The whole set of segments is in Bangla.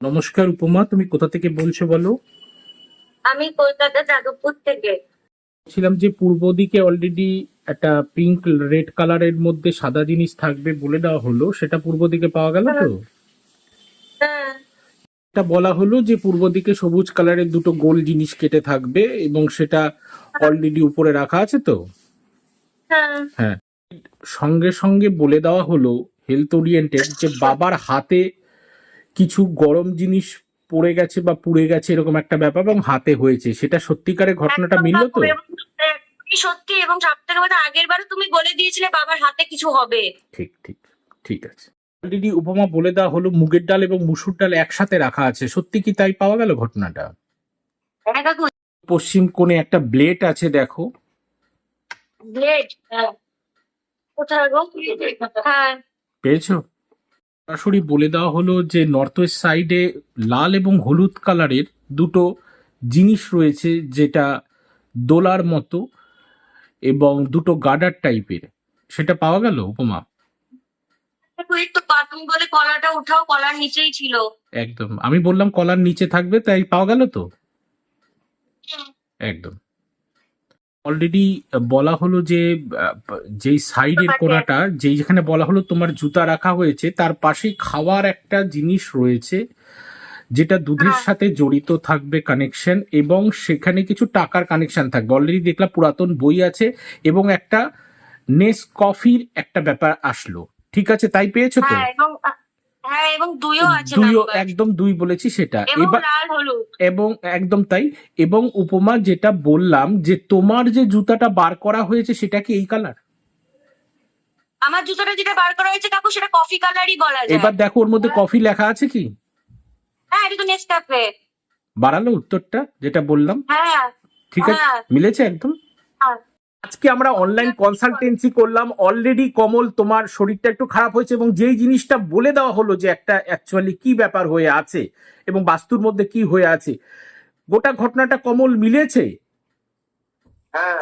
নমস্কার উপমা তুমি কোথা থেকে বলছো বলো? আমি কলকাতা যাদবপুর থেকে। ছিলাম যে পূর্ব দিকে অলরেডি একটা পিঙ্ক রেড কালারের মধ্যে সাদা জিনিস থাকবে বলে দেওয়া হলো সেটা পূর্ব দিকে পাওয়া গেল তো? হ্যাঁ। এটা বলা হলো যে পূর্ব দিকে সবুজ কালারের দুটো গোল জিনিস কেটে থাকবে এবং সেটা অলরেডি উপরে রাখা আছে তো? হ্যাঁ। হ্যাঁ। সঙ্গে সঙ্গে বলে দেওয়া হলো হেলথ ওরিয়েন্টেড যে বাবার হাতে কিছু গরম জিনিস পড়ে গেছে বা পুড়ে গেছে এরকম একটা ব্যাপার এবং হাতে হয়েছে। সেটা সত্যিকারের ঘটনাটা মিললো তো? সত্যি এবং সব থেকে আগের বারও তুমি বলে দিয়েছিলে বাবার হাতে কিছু হবে। ঠিক ঠিক ঠিক আছে। অলরেডি উপমা বলে দেওয়া হলো মুগের ডাল এবং মুসুর ডাল একসাথে রাখা আছে। সত্যি কি তাই পাওয়া গেল ঘটনাটা? হ্যাঁ পশ্চিম কোণে একটা ব্লেড আছে দেখো। ব্লেড হ্যাঁ। কোথায় গো? হ্যাঁ। পেয়েছ? সরাসরি বলে দেওয়া হলো যে নর্থ ওয়েস্ট সাইডে লাল এবং হলুদ কালারের দুটো জিনিস রয়েছে যেটা দোলার মতো এবং দুটো গার্ডার টাইপের সেটা পাওয়া গেল উপমা? বলে কলাটা উঠাও কলার নিচেই ছিল। একদম। আমি বললাম কলার নিচে থাকবে তাই পাওয়া গেল তো? একদম। অলরেডি বলা হলো যে যেই সাইডের পাশে। কোণাটা যেই যেখানে বলা হলো তোমার জুতা রাখা হয়েছে তার পাশেই খাওয়ার একটা জিনিস রয়েছে যেটা দুধের হ্যাঁ। সাথে জড়িত থাকবে কানেকশন এবং সেখানে কিছু টাকার কানেকশন থাকবে অলরেডি দেখলাম পুরাতন বই আছে এবং একটা নেস কফির একটা ব্যাপার আসলো ঠিক আছে তাই পেয়েছ তো হ্যাঁ এবং দুইও আছে দুইও একদম দুই বলেছি সেটা। এবার এবং একদম তাই। এবং উপমা যেটা বললাম যে তোমার যে জুতাটা বার করা হয়েছে সেটা কি এই কালার আমার জুতোটা যেটা বার করা হয়েছে কাকু সেটা কফি কালারই বলা যায়। এবার দেখো ওর মধ্যে কফি লেখা আছে কি? হ্যাঁ এটা তো বাড়ালো উত্তরটা যেটা বললাম। হ্যাঁ ঠিক আছে হ্যাঁ। মিলেছে একদম। আজকে আমরা অনলাইন কনসালটেন্সি করলাম। অলরেডি কমল তোমার শরীরটা একটু খারাপ হয়েছে এবং যেই জিনিসটা বলে দেওয়া হলো যে একটা অ্যাকচুয়ালি কি ব্যাপার হয়ে আছে এবং বাস্তুর মধ্যে কি হয়ে আছে গোটা ঘটনাটা কমল মিলেছে? হ্যাঁ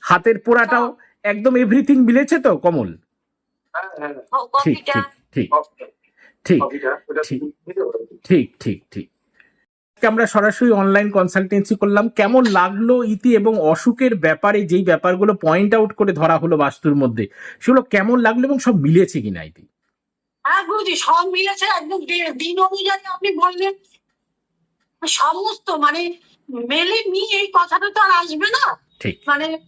হাতের পোড়াটাও একদম এভরিথিং মিলেছে তো কমল? হ্যাঁ হ্যাঁ। ও, ঠিক ঠিক ঠিক ঠিক ঠিক। ঠিক ঠিক। আমরা সরাসরি অনলাইন কনসালটেন্সি করলাম। কেমন লাগল ইতি এবং অসুখের ব্যাপারে যেই ব্যাপারগুলো পয়েন্ট আউট করে ধরা হলো বাস্তুর মধ্যে? সেগুলো কেমন লাগল এবং সব মিলেছে কিনা ইতি? হ্যাঁ গুরুজি সব মিলেছে। একদম দিন অনুযায়ী আপনি বললেন। সমস্ত মানে মেলে নি এই কথাটা তো আর আসবে না। ঠিক। মানে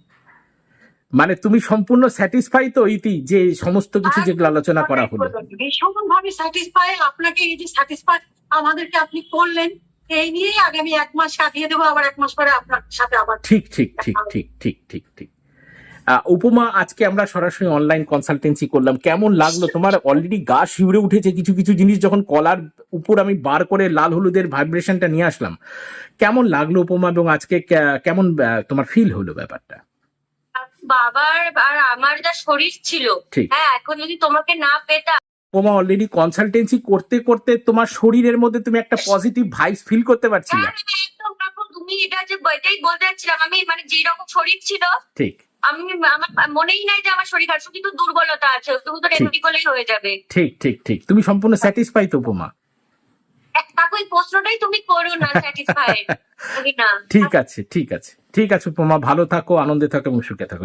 মানে তুমি সম্পূর্ণ স্যাটিসফাই তো ইতি যে সমস্ত কিছু যেগুলো আলোচনা করা হলো? ভীষণ ভাবে স্যাটিসফাই আপনাকে এই যে স্যাটিসফাই আমাদেরকে আপনি করলেন। এই নিয়েই আগামী এক মাস কাটিয়ে দেবো আবার এক মাস পরে আপনার সাথে আবার ঠিক ঠিক ঠিক ঠিক ঠিক ঠিক ঠিক। উপমা আজকে আমরা সরাসরি অনলাইন কনসালটেন্সি করলাম। কেমন লাগল তোমার? অলরেডি গা শিউরে উঠেছে কিছু কিছু জিনিস যখন কলার উপর আমি বার করে লাল হলুদের ভাইব্রেশনটা নিয়ে আসলাম। কেমন লাগল উপমা এবং আজকে কেমন তোমার ফিল হলো ব্যাপারটা? বাবার আর আমার যা শরীর ছিল হ্যাঁ এখন যদি তোমাকে না পেতাম উপমা অলরেডি কনসালটেন্সি করতে করতে তোমার শরীরের মধ্যে তুমি একটা পজিটিভ ভাইস ফিল করতে পারছিলে। হ্যাঁ, হ্যাঁ, কাকু তুমি এটা যে এটাই বলতে যাচ্ছিলাম আমি মানে যে রকম শরীর ছিল ঠিক। আমি আমার মনেই নাই যে আমার শরীর খারাপ কিন্তু দুর্বলতা আছে তুমি তো রেমেডি করলেই হয়ে যাবে। ঠিক ঠিক ঠিক। তুমি সম্পূর্ণ স্যাটিসফাই তো উপমা কাকু এই প্রশ্নটাই তুমি করো না স্যাটিসফাইড না। ঠিক আছে ঠিক আছে। ঠিক আছে উপমা ভালো থাকো আনন্দে থাকো এবং সুখে থাকো।